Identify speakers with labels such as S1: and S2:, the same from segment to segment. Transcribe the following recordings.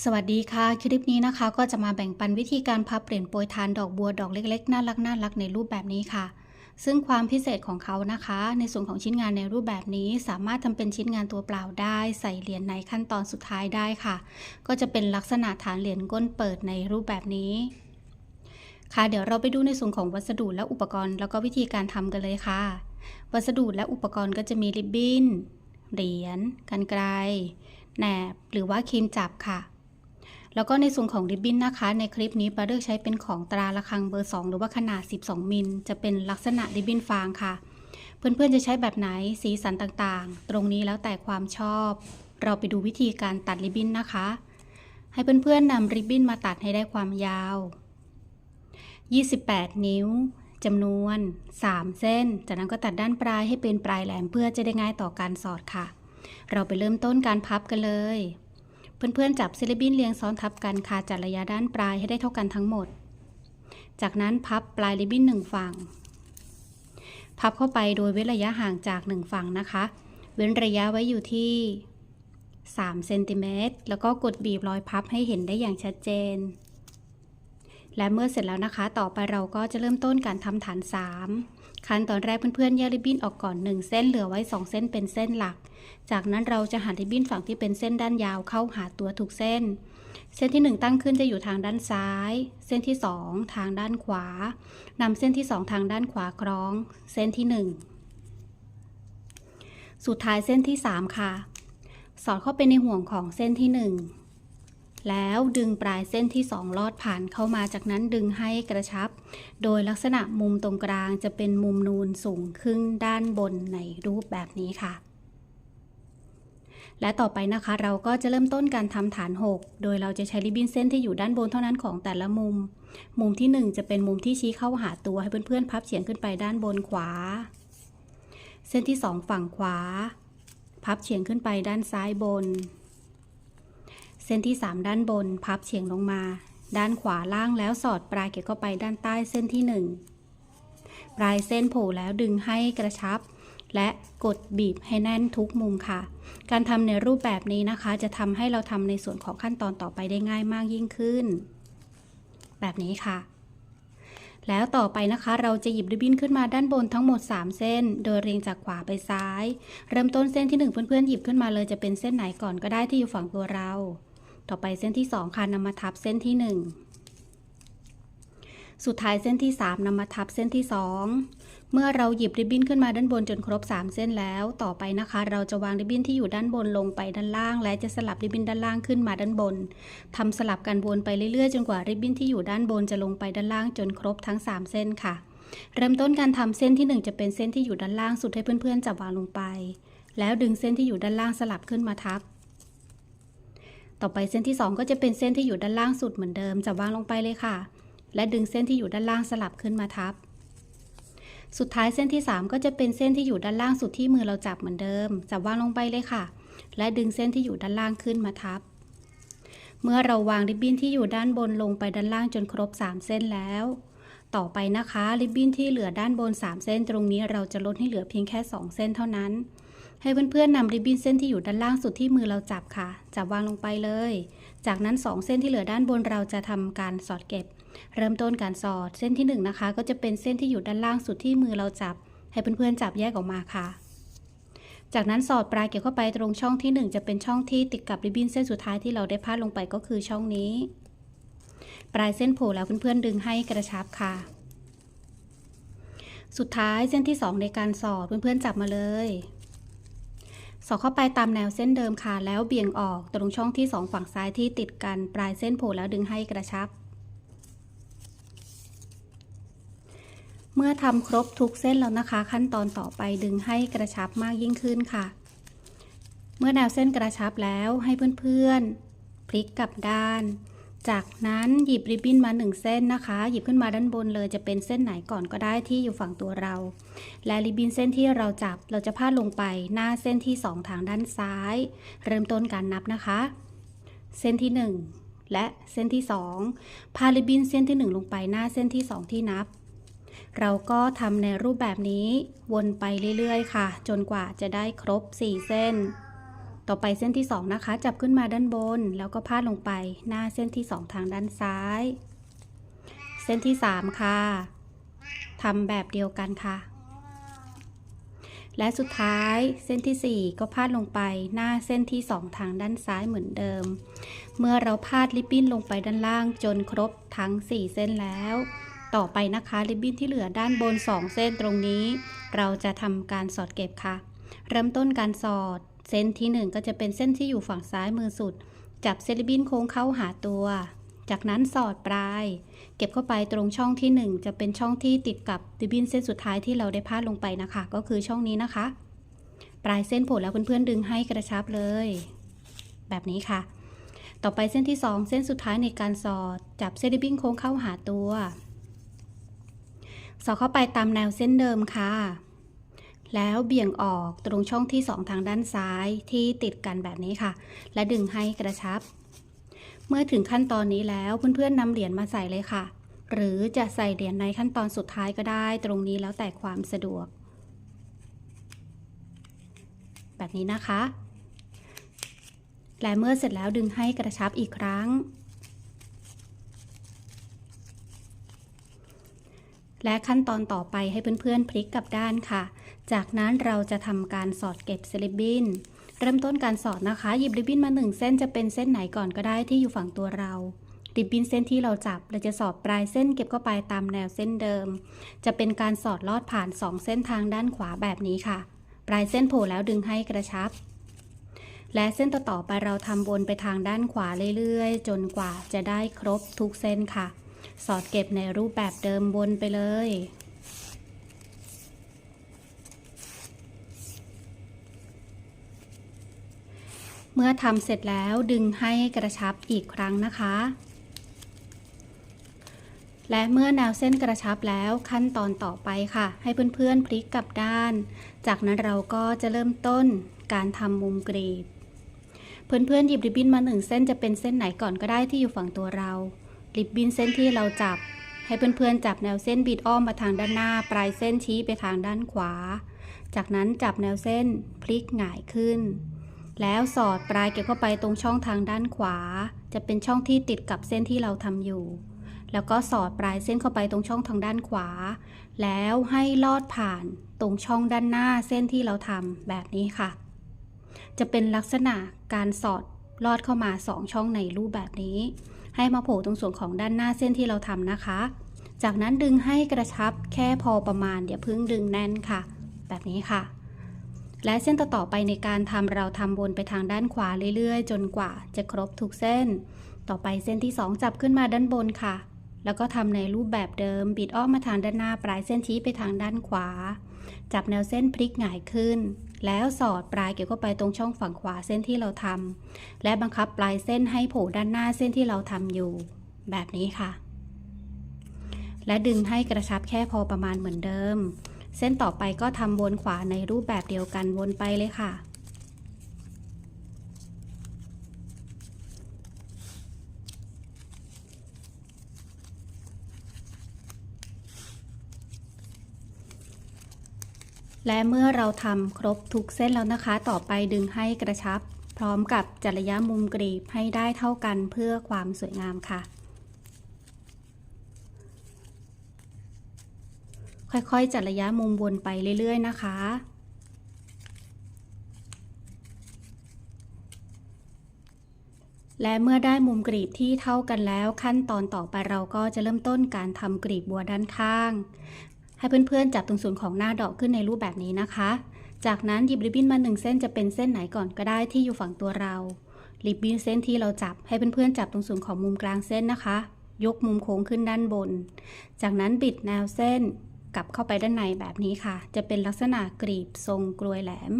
S1: สวัสดีค่ะ คลิปนี้นะคะ ก็จะมาแบ่งปันวิธีการพับเหรียญโปรยทานดอกบัวดอกเล็กๆ น่ารักน่ารักในรูปแบบนี้ค่ะ ซึ่งความพิเศษของเขานะคะ ในส่วนของชิ้นงานในรูปแบบนี้ สามารถทำเป็นชิ้นงานตัวเปล่าได้ ใส่เหรียญในขั้นตอนสุดท้ายได้ค่ะ ก็จะเป็นลักษณะฐานเหรียญก้นเปิดในรูปแบบนี้ ค่ะเดี๋ยวเราไปดูในส่วนของวัสดุและอุปกรณ์ แล้วก็วิธีการทำกันเลยค่ะ วัสดุและอุปกรณ์ก็จะมีริบบิ้นเหรียญกรรไกรแหนบหรือว่าครีมจับค่ะ แล้วก็ในส่วนของริบบิ้นนะคะ ในคลิปนี้ปาเลือกใช้เป็นของตราระฆังเบอร์ 2 หรือว่าขนาด 12 มิล จะเป็นลักษณะริบบิ้นฟางค่ะ เพื่อนๆจะใช้แบบไหนสีสันต่างๆ ตรงนี้แล้วแต่ความชอบ เราไปดูวิธีการตัดริบบิ้นนะคะ ให้เพื่อนๆนำริบบิ้นมาตัดให้ได้ความยาว 28 นิ้วจำนวน 3 เส้น จากนั้นก็ตัดด้านปลายให้เป็นปลายแหลมเพื่อจะได้ง่ายต่อการสอดค่ะ เราไปเริ่มต้นการพับกันเลย เพื่อนๆ จับซิลิบินเรียงซ้อนทับกันค่ะจัดระยะด้านปลายให้ได้เท่ากันทั้งหมด จากนั้นพับปลายริบบิ้นหนึ่งฝั่ง พับเข้าไปโดยเว้นระยะห่างจากหนึ่งฝั่งนะคะ เว้นระยะไว้อยู่ที่3เซนติเมตรแล้วก็กดบีบรอยพับให้เห็นได้อย่างชัดเจน และเมื่อเสร็จแล้วนะคะ ต่อไปเราก็จะเริ่มต้นการทำฐาน 3 ขั้นตอนแรกเพื่อนๆแยกริบบิ้นออกก่อน 1 เส้นเหลือไว้ 2 เส้นเป็นเส้นหลัก จากนั้นเราจะหันริบบิ้นฝั่งที่เป็นเส้นด้านยาวเข้าหาตัวทุกเส้น เส้นที่ 1 ตั้งขึ้นจะอยู่ทางด้านซ้าย เส้นที่ 2 ทางด้านขวานำเส้นที่ 2 ทางด้านขวาคล้อง เส้นที่ 1 สุดท้ายเส้นที่ 3 ค่ะ สอดเข้าไปในห่วงของเส้นที่ 1 แล้วดึงปลายเส้นที่ 2 ลอดผ่านเข้ามาจากนั้นดึงให้กระชับ โดยลักษณะมุมตรงกลางจะเป็นมุมนูนสูงขึ้นด้านบนในรูปแบบนี้ค่ะ และต่อไปนะคะเราก็จะเริ่มต้นการทำฐาน 6 โดยเราจะใช้ริบบิ้นเส้นที่อยู่ด้านบนเท่านั้นของแต่ละมุม มุมที่ 1 จะเป็นมุมที่ชี้เข้าหาตัวให้เพื่อนๆพับเฉียงขึ้นไปด้านบนขวา เส้นที่ 2 ฝั่งขวา พับเฉียงขึ้นไปด้านซ้ายบน เส้นที่ 3 ด้านบนพับเฉียงลงมา ด้านขวาล่างแล้วสอดปลายเก็บเข้าไปด้านใต้เส้นที่ 1 ปลายเส้นโผล่แล้วดึงให้กระชับ และกดบีบให้แน่นทุกมุมค่ะ การทำในรูปแบบนี้นะคะ จะทำให้เราทำในส่วนของขั้นตอนต่อไปได้ง่ายมากยิ่งขึ้น แบบนี้ค่ะแล้วต่อไปนะคะ เราจะหยิบริบบิ้นขึ้นมาด้านบนทั้งหมด 3 เส้น โดยเรียงจากขวาไปซ้าย เริ่มต้นเส้นที่ 1 เพื่อนๆหยิบขึ้นมาเลยจะเป็นเส้นไหนก่อนก็ได้ที่อยู่ฝั่งตัวเรา ต่อไปเส้นที่ 2 ค่ะนำมาทับเส้นที่ 1 สุดท้ายเส้นที่ 3นำมาทับเส้นที่ 2 เมื่อเราหยิบริบบิ้นขึ้นมาด้านบนจนครบ 3 เส้นแล้ว ต่อไปนะคะ เราจะวางริบบิ้นที่อยู่ด้านบนลงไปด้านล่าง และจะสลับริบบิ้นด้านล่างขึ้นมาด้านบนทำสลับกันวนไปเรื่อยๆ จนกว่าริบบิ้นที่อยู่ด้านบนจะลงไปด้านล่างจนครบทั้ง 3 เส้นค่ะ เริ่มต้นการทำเส้นที่ 1 จะเป็นเส้นที่อยู่ด้านล่างสุดให้เพื่อนๆจับวางลงไป แล้วดึงเส้นที่อยู่ด้านล่างสลับขึ้นมาทับ ต่อไปเส้นที่ 2 ก็จะเป็นเส้นที่อยู่ด้านล่างสุดเหมือนเดิมจับวางลงไปเลยค่ะ และดึงเส้นที่อยู่ด้านล่างสลับขึ้นมาทับ สุดท้ายเส้นที่ 3 ก็จะเป็นเส้นที่อยู่ด้านล่างสุดที่มือเราจับเหมือนเดิมจับวางลงไปเลยค่ะ และดึงเส้นที่อยู่ด้านล่างขึ้นมาทับ เมื่อเราวางริบบิ้นที่อยู่ด้านบนลงไปด้านล่างจนครบ 3 เส้นแล้ว ต่อไปนะคะริบบิ้นที่เหลือด้านบน 3 เส้นตรงนี้เราจะลดให้เหลือเพียงแค่ 2 เส้นเท่านั้น ให้เพื่อนๆนำริบบิ้นเส้นที่อยู่ด้านล่างสุดที่มือเราจับค่ะ จับวางลงไปเลย จากนั้น 2 เส้นที่เหลือด้านบนเราจะทำการสอดเก็บ เริ่มต้นการสอดเส้นที่1นนะคะ ก็จะเป็นเส้นที่อยู่ด้านล่างสุดที่มือเราจับ ให้เพื่อนๆจับแยกออกมาค่ะ จากนั้นสอดปลายเกี่ยวเข้าไปตรงช่องที่ 1 จะเป็นช่องที่ติดกับริบบิ้นเส้นสุดท้ายที่เราได้พาดลงไปก็คือช่องนี้ ปลายเส้นโผล่แล้วเพื่อนๆดึงให้กระชับค่ะ สุดท้ายเส้นที่ 2 ในการสอดเพื่อนๆจับมาเลย สอดเข้าไปตามแนวเส้นเดิมค่ะ แล้วเบี่ยงออกตรงช่องที่ 2 ฝั่งซ้ายที่ติดกันปลายเส้นโผล่แล้วดึงให้กระชับ เมื่อทำครบทุกเส้นแล้วนะคะ ขั้นตอนต่อไปดึงให้กระชับมากยิ่งขึ้นค่ะ เมื่อแนวเส้นกระชับแล้วให้เพื่อนๆ พลิกกลับด้าน จากนั้นหยิบริบบิ้นมาหนึ่งเส้นนะคะ หยิบขึ้นมาด้านบนเลยจะเป็นเส้นไหนก่อนก็ได้ที่อยู่ฝั่งตัวเรา และริบบิ้นเส้นที่เราจับเราจะพาดลงไปหน้าเส้นที่ 2 ทางด้านซ้าย เริ่มต้นการนับนะคะ เส้นที่ 1 และเส้นที่ 2 พาริบบิ้นเส้นที่ 1 ลงไปหน้าเส้นที่ 2 ที่นับ เราก็ทำในรูปแบบนี้วนไปเรื่อยๆ ค่ะ จนกว่าจะได้ครบ 4 เส้น ต่อไปเส้นที่สองนะคะ จับขึ้นมาด้านบน แล้วก็พาดลงไปหน้าเส้นที่สองทางด้านซ้าย เส้นที่สามค่ะทำแบบเดียวกันค่ะ และสุดท้ายเส้นที่ 4 ก็พาดลงไปหน้าเส้นที่ 2 ทางด้านซ้ายเหมือนเดิม เมื่อเราพาดริบบิ้นลงไปด้านล่างจนครบทั้ง 4 เส้นแล้ว ต่อไปนะคะริบบิ้นที่เหลือด้านบน 2 เส้นตรงนี้ เราจะทำการสอดเก็บค่ะ เริ่มต้นการสอด เส้นที่ 1 ก็จะเป็นเส้นที่อยู่ฝั่งซ้ายมือสุด จับเซริบินโค้งเข้าหาตัว จากนั้นสอดปลาย เก็บเข้าไปตรงช่องที่ 1 จะเป็นช่องที่ติดกับริบบินเส้นสุดท้ายที่เราได้พาดลงไปนะคะ ก็คือช่องนี้นะคะ ปลายเส้นผล่แล้วเพื่อนๆดึงให้กระชับเลย แบบนี้ค่ะ ต่อไปเส้นที่ 2 เส้นสุดท้ายในการสอด จับเซริบินโค้งเข้าหาตัวสอดเข้าไปตามแนวเส้นเดิมค่ะ แล้วเบี่ยงออกตรงช่องที่ 2 ทางด้านซ้ายที่ติดกันแบบนี้ค่ะ และดึงให้กระชับ เมื่อถึงขั้นตอนนี้แล้วเพื่อนๆนำเหรียญมาใส่เลยค่ะ หรือจะใส่เหรียญในขั้นตอนสุดท้ายก็ได้ ตรงนี้แล้วแต่ความสะดวก แบบนี้นะคะ และเมื่อเสร็จแล้วดึงให้กระชับอีกครั้ง และขั้นตอนต่อไปให้เพื่อนๆพลิกกลับด้านค่ะ จากนั้นเราจะทำการสอดเก็บสลิปบินเริ่มต้นการสอดนะคะ หยิบริบบิ้นมาหนึ่งเส้นจะเป็นเส้นไหนก่อนก็ได้ที่อยู่ฝั่งตัวเราริบบิ้นเส้นที่เราจับเราจะสอดปลายเส้นเก็บเข้าไปตามแนวเส้นเดิม จะเป็นการสอดลอดผ่าน 2 เส้นทางด้านขวาแบบนี้ค่ะ ปลายเส้นโผล่แล้วดึงให้กระชับ และเส้นต่อๆไปเราทำวนไปทางด้านขวาเรื่อยๆ จนกว่าจะได้ครบทุกเส้นค่ะ สอดเก็บในรูปแบบเดิมวนไปเลย เมื่อทำเสร็จแล้วดึงให้กระชับอีกครั้งนะคะ และเมื่อแนวเส้นกระชับแล้วขั้นตอนต่อไปค่ะ ให้เพื่อนๆพลิกกลับด้าน จากนั้นเราก็จะเริ่มต้นการทำมุมกรีบเพื่อนๆหยิบริบบิ้นมาหนึ่งเส้นจะเป็นเส้นไหนก่อนก็ได้ที่อยู่ฝั่งตัวเรา ริบบิ้นเส้นที่เราจับ ให้เพื่อนๆจับแนวเส้นบิดอ้อมมาทางด้านหน้า ปลายเส้นชี้ไปทางด้านขวา จากนั้นจับแนวเส้นพลิกหงายขึ้น แล้วสอดปลายเก็บเข้าไปตรงช่องทางด้านขวา จะเป็นช่องที่ติดกับเส้นที่เราทำอยู่ แล้วก็สอดปลายเส้นเข้าไปตรงช่องทางด้านขวา แล้วให้ลอดผ่านตรงช่องด้านหน้าเส้นที่เราทำแบบนี้ค่ะ จะเป็นลักษณะการสอดลอดเข้ามา2ช่องในรูปแบบนี้ ให้มาโผล่ตรงส่วนของด้านหน้าเส้นที่เราทำนะคะ จากนั้นดึงให้กระชับแค่พอประมาณอย่าเพิ่งดึงแน่นค่ะ แบบนี้ค่ะ และเส้นต่อๆไปในการทำเราทำวนไปทางด้านขวาเรื่อยๆ จนกว่าจะครบทุกเส้น ต่อไปเส้นที่ 2 จับขึ้นมาด้านบนค่ะ แล้วก็ทำในรูปแบบเดิม บิดอ้อมมาทางด้านหน้าปลายเส้นชี้ไปทางด้านขวา จับแนวเส้นพลิกหงายขึ้น แล้วสอดปลายเกี่ยวเข้าไปตรงช่องฝั่งขวาเส้นที่เราทำและบังคับปลายเส้นให้โผล่ด้านหน้าเส้นที่เราทำอยู่ แบบนี้ค่ะ และดึงให้กระชับแค่พอประมาณเหมือนเดิม เส้นต่อไปก็ทำวนขวาในรูปแบบเดียวกันวนไปเลยค่ะ และเมื่อเราทำครบทุกเส้นแล้วนะคะ ต่อไปดึงให้กระชับ พร้อมกับจัดระยะมุมกรีบให้ได้เท่ากันเพื่อความสวยงามค่ะ ค่อยๆ จัดระยะมุมวนไปเรื่อย ๆ นะคะและเมื่อได้มุมกรีบที่เท่ากันแล้ว ขั้นตอนต่อไปเราก็จะเริ่มต้นการทำกรีบบัวด้านข้าง ให้เพื่อนๆจับตรงส่วนของหน้าดอกขึ้นในรูปแบบนี้นะคะ จากนั้นหยิบริบบิ้นมาหนึ่งเส้นจะเป็นเส้นไหนก่อนก็ได้ที่อยู่ฝั่งตัวเราริบบิ้นเส้นที่เราจับให้เพื่อนๆจับตรงส่วนของมุมกลางเส้นนะคะ ยกมุมโค้งขึ้นด้านบน จากนั้นบิดแนวเส้นกลับเข้าไปด้านในแบบนี้ค่ะ จะเป็นลักษณะกรีบทรงกลวยแหลม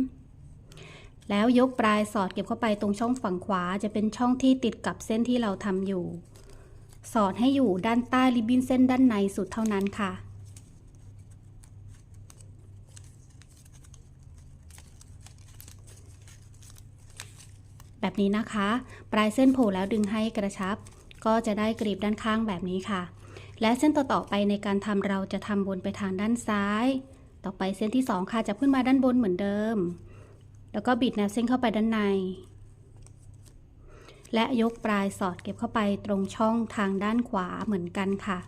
S1: แล้วยกปลายสอดเก็บเข้าไปตรงช่องฝั่งขวา จะเป็นช่องที่ติดกับเส้นที่เราทำอยู่ สอดให้อยู่ด้านใต้ริบบิ้นเส้นด้านในสุดเท่านั้นค่ะ แบบนี้นะคะ ปลายเส้นโผล่แล้วดึงให้กระชับ ก็จะได้กรีบด้านข้างแบบนี้ค่ะ และเส้นต่อๆไปในการทำเราจะทำบนไปทางด้านซ้าย ต่อไปเส้นที่ 2 ค่ะจะขึ้นมาด้านบนเหมือนเดิม แล้วก็บิดแนวเส้นเข้าไปด้านใน และยกปลายสอดเก็บเข้าไปตรงช่องทางด้านขวาเหมือนกันค่ะ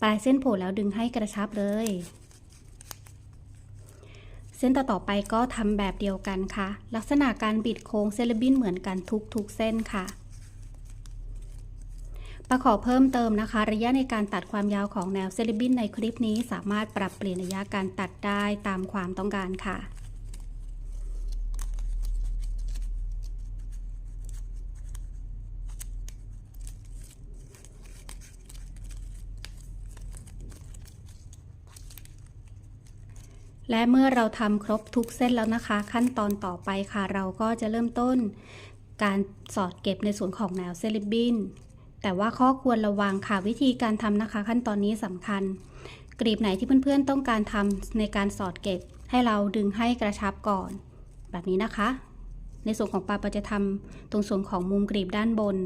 S1: ปลายเส้นโผล่แล้วดึงให้กระชับเลย เส้นต่อๆไปก็ทำแบบเดียวกันค่ะ ลักษณะการบิดโค้งเซเลบินเหมือนกันทุกๆเส้นค่ะประขอเพิ่มเติมนะคะ ระยะในการตัดความยาวของแนวเซเลบินในคลิปนี้สามารถปรับเปลี่ยนระยะการตัดได้ตามความต้องการค่ะ และเมื่อเราทำครบทุกเส้นแล้วนะคะ ขั้นตอนต่อไปค่ะ เราก็จะเริ่มต้น การสอดเก็บในส่วนของแนวเซลิบบินแต่ว่าข้อควรระวังค่ะวิธีการทำนะคะ ขั้นตอนนี้สำคัญ กรีบไหนที่เพื่อนๆต้องการทำในการสอดเก็บ ให้เราดึงให้กระชับก่อน แบบนี้นะคะ ในส่วนของปลาปาจะทำตรงส่วนของมุมกรีบด้านบน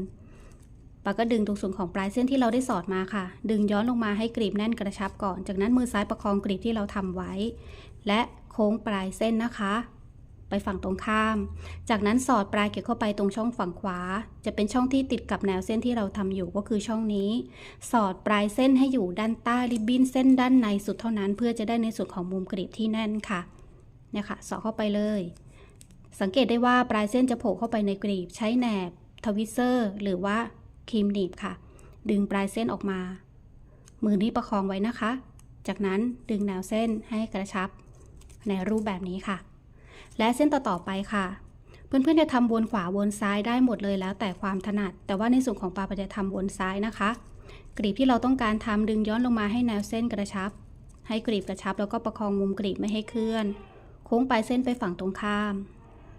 S1: ปาก็ดึงตรงส่วนของปลายเส้นที่เราได้สอดมาค่ะ ดึงย้อนลงมาให้กรีบแน่นกระชับก่อน จากนั้นมือซ้ายประคองกรีบที่เราทำไว้ และโค้งปลายเส้นนะคะ ไปฝั่งตรงข้าม จากนั้นสอดปลายเก็บเข้าไปตรงช่องฝั่งขวา จะเป็นช่องที่ติดกับแนวเส้นที่เราทำอยู่ก็คือช่องนี้ สอดปลายเส้นให้อยู่ด้านใต้ริบบิ้นเส้นด้านในสุดเท่านั้น เพื่อจะได้ในส่วนของมุมกรีบที่แน่นค่ะเนี่ยค่ะสอดเข้าไปเลย สังเกตได้ว่าปลายเส้นจะโผล่เข้าไปในกรีบใช้แหนบทวิเซอร์ หรือว่าครีมหนีบค่ะ ดึงปลายเส้นออกมา มือนี้ประคองไว้นะคะ จากนั้นดึงแนวเส้นให้กระชับ ในรูปแบบนี้ค่ะ และเส้นต่อๆไปค่ะ เพื่อนๆจะทำวนขวาวนซ้ายได้หมดเลยแล้วแต่ความถนัด แต่ว่าในส่วนของปลาปจะทำวนซ้ายนะคะ กรีบที่เราต้องการทำดึงย้อนลงมาให้แนวเส้นกระชับ ให้กรีบกระชับแล้วก็ประคองมุมกรีบไม่ให้เคลื่อน โค้งปลายเส้นไปฝั่งตรงข้าม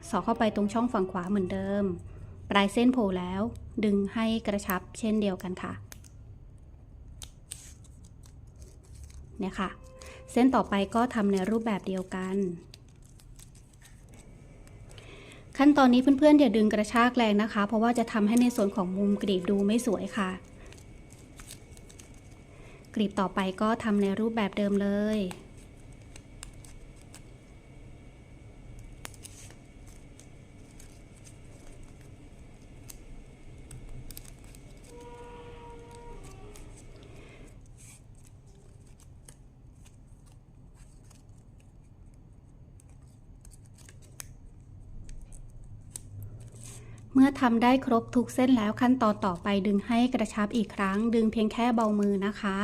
S1: สอดเข้าไปตรงช่องฝั่งขวาเหมือนเดิม ปลายเส้นโผล่แล้ว ดึงให้กระชับเช่นเดียวกันค่ะเนี่ยค่ะ เส้นต่อไปก็ทำในรูปแบบเดียวกัน ขั้นตอนนี้เพื่อนๆอย่าดึงกระชากแรงนะคะ เพราะว่าจะทำให้ในส่วนของมุมกรีบดูไม่สวยค่ะ กรีบต่อไปก็ทำในรูปแบบเดิมเลย เมื่อทำได้ครบทุกเส้นแล้วขั้นตอนต่อไปดึงให้กระชับอีกครั้ง ดึงเพียงแค่เบามือนะคะ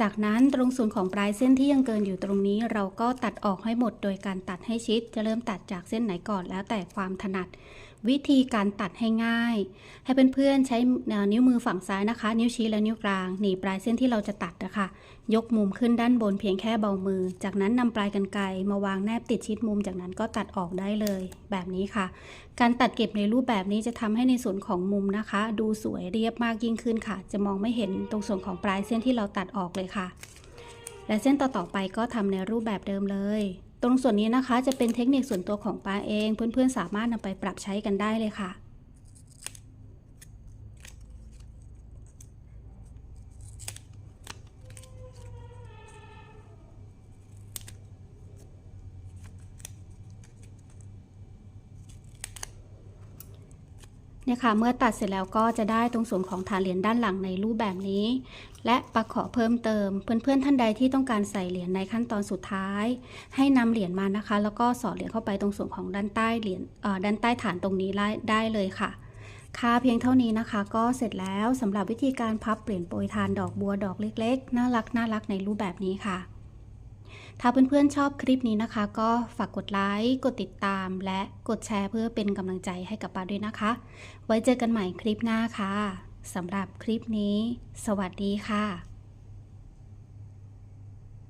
S1: จากนั้นตรงส่วนของปลายเส้นที่ยังเกินอยู่ตรงนี้ เราก็ตัดออกให้หมดโดยการตัดให้ชิด จะเริ่มตัดจากเส้นไหนก่อนแล้วแต่ความถนัด วิธีการตัดให้ง่าย ให้เพื่อนๆใช้นิ้วมือฝั่งซ้ายนะคะ นิ้วชี้และนิ้วกลางหนีปลายเส้นที่เราจะตัดนะคะ ยกมุมขึ้นด้านบนเพียงแค่เบามือ จากนั้นนำปลายกันไกรมาวางแนบติดชิดมุม จากนั้นก็ตัดออกได้เลย แบบนี้ค่ะ การตัดเก็บในรูปแบบนี้จะทำให้ในส่วนของมุมนะคะ ดูสวยเรียบมากยิ่งขึ้นค่ะ จะมองไม่เห็นตรงส่วนของปลายเส้นที่เราตัดออกเลยค่ะ และเส้นต่อๆไปก็ทำในรูปแบบเดิมเลย ตรงส่วนนี้นะคะจะเป็นเทคนิคส่วนตัวของปลาเอง เพื่อนๆสามารถนำไปปรับใช้กันได้เลยค่ะ เนี่ยค่ะเมื่อตัดเสร็จแล้วก็จะได้ตรงส่วนของฐานเหรียญด้านหลังในรูปแบบนี้ และประขอเพิ่มเติม เพื่อนๆท่านใดที่ต้องการใส่เหรียญในขั้นตอนสุดท้าย ให้นำเหรียญมานะคะ แล้วก็สอดเหรียญเข้าไปตรงส่วนของด้านใต้เหรียญด้านใต้ฐานตรงนี้ได้เลยค่ะค่าเพียงเท่านี้นะคะก็เสร็จแล้วสำหรับวิธีการพับเปลี่ยนโปรยทานดอกบัวดอกเล็กๆ น่ารักน่ารักในรูปแบบนี้ค่ะ ถ้าเพื่อนๆชอบคลิปนี้นะคะ ก็ฝากกดไลค์ กดติดตาม และกดแชร์เพื่อเป็นกำลังใจให้กับปาด้วยนะคะ ไว้เจอกันใหม่คลิปหน้าค่ะสำหรับคลิปนี้ สวัสดีค่ะ